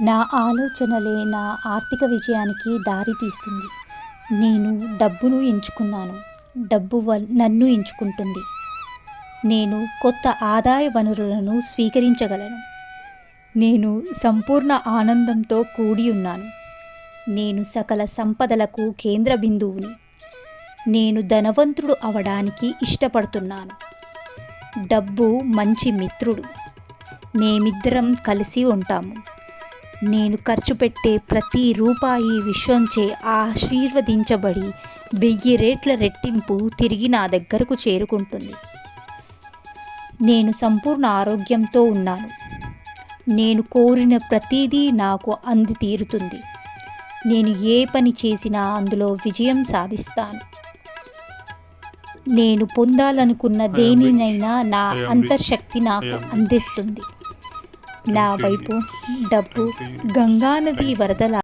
నా ఆలోచనలే నా ఆర్థిక విజయానికి దారి తీస్తుంది. నేను డబ్బును ఎంచుకున్నాను. డబ్బు వల్ నన్ను ఎంచుకుంటుంది. నేను కొత్త ఆదాయ వనరులను స్వీకరించగలను. నేను సంపూర్ణ ఆనందంతో కూడి ఉన్నాను. నేను సకల సంపదలకు కేంద్ర బిందువుని. నేను ధనవంతుడు అవడానికి ఇష్టపడుతున్నాను. డబ్బు మంచి మిత్రుడు. మేమిద్దరం కలిసి ఉంటాము. నేను ఖర్చు పెట్టే ప్రతి రూపాయి విశ్వంచే ఆశీర్వదించబడి వెయ్యి రేట్ల రెట్టింపు తిరిగి నా దగ్గరకు చేరుకుంటుంది. నేను సంపూర్ణ ఆరోగ్యంతో ఉన్నాను. నేను కోరిన ప్రతిదీ నాకు అంది తీరుతుంది. నేను ఏ పని చేసినా అందులో విజయం సాధిస్తాను. నేను పొందాలనుకున్న దేనినైనా నా అంతర్శక్తి నాకు అందిస్తుంది. నా వైపు డబ్బు గంగానది వరదల